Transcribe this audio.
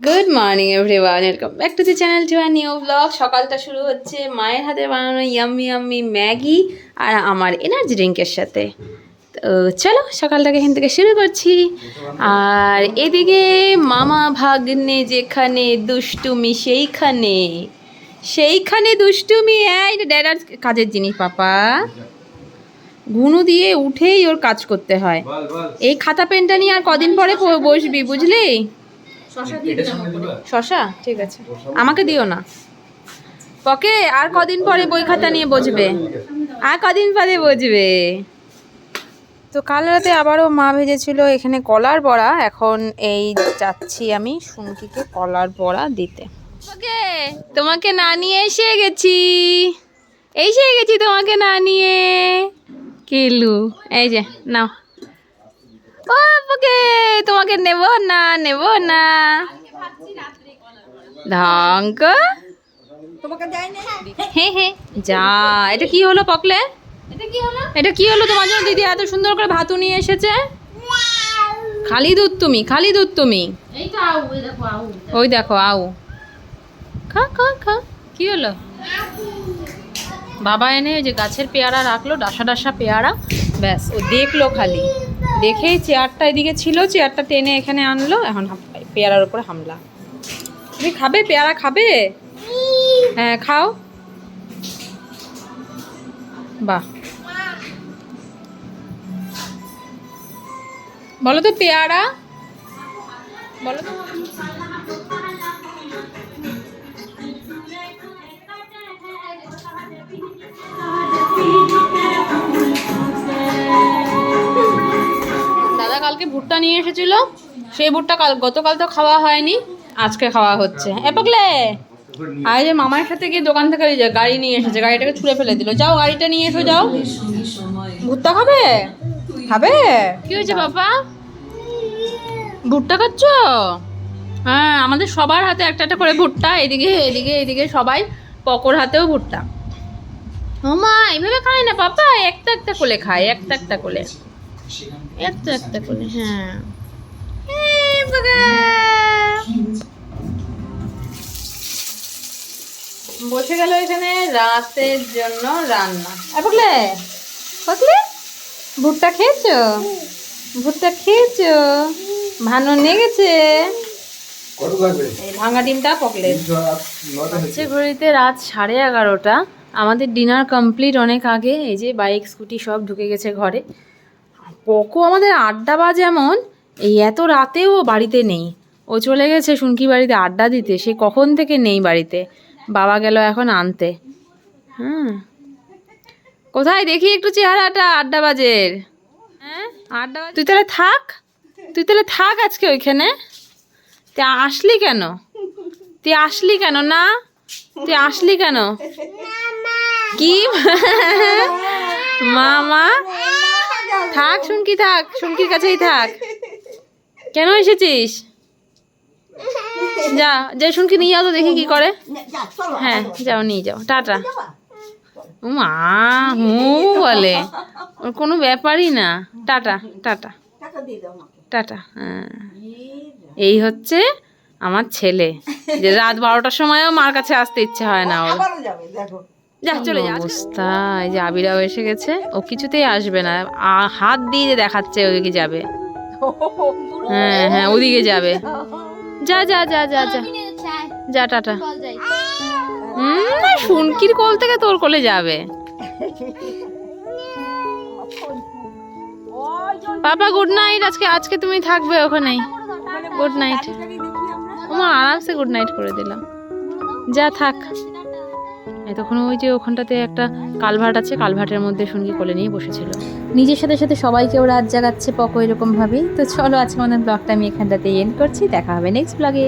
Good morning everyone welcome back to the channel to our new vlog সকালটা শুরু হচ্ছে মায়ের হাতে বানানো ইয়াম্মি ইয়াম্মি ম্যাগি আর আমার এনার্জি ড্রিঙ্কের সাথে। তো চলো সকালটাকে এখান থেকে শুরু করছি। আর এদিকে মামা ভাগ্নে যেখানে দুষ্টুমি সেইখানে। সেইখানে দুষ্টুমি এটা ড্যাডার কাজের জিনিস পাপা। ঘুনু দিয়ে উঠেই ওর কাজ করতে হয়। এই খাতা পেনটা নিয়ে আর কদিন পরে বসবি বুঝলি? শশা ঠিক আছে। আমাকে দিও না। পকে আর কদিন পরে বই খাতা নিয়ে বসবে? আর কদিন পরে বসবে? তো কাল রাতে আবারও মা ভেজেছিল এখানে কলার বড়া। এখন এই যাচ্ছি আমি সুনকিকে কলার বড়া দিতে। ওকে তোমাকে না নিয়ে এসে গেছি। এসে গেছি তোমাকে না নিয়ে। কিলু এই যে নাও। ও ওকে তোমাকে নেব না নেব না। ঢঙ্ক হে হে যা এটা কি হলো পকলে? এটা কি হলো? তোমার জন্য দিদি এত সুন্দর করে ভাতু নিয়ে এসেছে। খালি দুধ তুমি খালি দুধ তুমি। ওই দেখো আউ। খা খা খা। কি হলো? বাবা এনে ওই যে গাছের পেয়ারা রাখল ডাসা ডাসা পেয়ারা। ব্যাস ও দেখল খালি। দেখেই চেয়ারটা এদিকে ছিল, চেয়ারটা টেনে এখানে আনলো, এখন পেয়ারার উপরে হামলা। তুমি খাবে? পেয়ারা খাবে? হ্যাঁ খাও। বাহ। বলো তো পেয়ারা। বলো তো। কালকে ভুট্টা নিয়ে এসেছিল সেই ভুট্টা কাল গতকাল তো খাওয়া হয়নি আজকে খাওয়া হচ্ছে। এ পাগলে! আজ যে মামার সাথে গিয়ে দোকান থেকে গাড়ি নিয়ে এসেছে গাড়িটাকে ছুঁড়ে ফেলে দিল। যাও গাড়িটা নিয়ে এসো যাও। ভুট্টা খাবে? খাবে? কি হয়েছে বাবা? ভুট্টা খাচ্ছ? হ্যাঁ আমাদের সবার হাতে একটা একটা করে ভুট্টা এদিকে এদিকে এদিকে সবাই পকর হাতেও ভুট্টা। ও মা এইভাবে খায় না বাবা একটা একটা করে খায় একটা একটা করে। একটা একটা করে হ্যাঁ। বসে গেল এখানে রাতের জন্য রান্না। পাগলে ভুট্টা খেয়েছো? ভুট্টা খেয়েছো? ভানো নেগেছে এই ভাঙা ডিমটা পকলে। হচ্ছে ঘড়িতে রাত সাড়ে এগারোটা। আমাদের ডিনার কমপ্লিট অনেক আগে এই যে বাইক স্কুটি সব ঢুকে গেছে ঘরে। পকো আমাদের আড্ডা বা যেমন এই এত রাতেও বাড়িতে নেই। ও চলে গেছে শুনকি বাড়িতে আড্ডা দিতে সে কখন থেকে নেই বাড়িতে? বাবা গেল এখন আনতে। হুম। কোথায়? দেখি একটু চেহারাটা আড্ডা বাজের। হ্যাঁ? আড্ডা তুই তাহলে থাক। তুই তাহলে থাক আজকে ওইখানে। তুই আসলি কেন? তুই আসলি কেন? না? তুই আসলি কেন? কি? মামা? থাক শুনকি থাক শুনকির কাছেই থাক। কেন এসেছিস? যা, যে শুনকি নিয়ে যাও তো দেখি কি করে। হ্যাঁ যাও, নিয়ে যাও, টাটা। মা হু বলে। ওর কোনো ব্যাপারই না। Tata tata. টাটা হ্যাঁ। এই হচ্ছে আমার ছেলে। যে রাত বারোটার সময়ও মার কাছে আসতে ইচ্ছে হয় না ওর। যা, চলে যা এই যে আবিরাও এসে গেছে। ও কিছুতেই আসবে না। হাত দিয়ে যে দেখাচ্ছে ওদিকে যাবে। হ্যাঁ হ্যাঁ ওদিকে যাবে। যা যা যা যা যা। যা, টাটা। হুম শুনকির কোল থেকে তোর কোলে যাবে। পাপা গুড নাইট আজকে আজকে তুমি থাকবে ওখানেই। গুড নাইট ওমা, আরামসে গুড নাইট করে দিলাম। যা, থাক। এতক্ষণ ওই যে ওখানটাতে একটা কালভার্ট আছে, কালভার্টের মধ্যে শুনকি কোলে নিয়ে বসেছিল। নিজের সাথে সাথে সবাইকে সবাইকেও রাত জাগাচ্ছে পকো এরকম ভাবেই তো চলো আজকে আমাদের ব্লগটা আমি এখানটাতে এন্ড করছি। দেখা হবে নেক্সট ব্লগে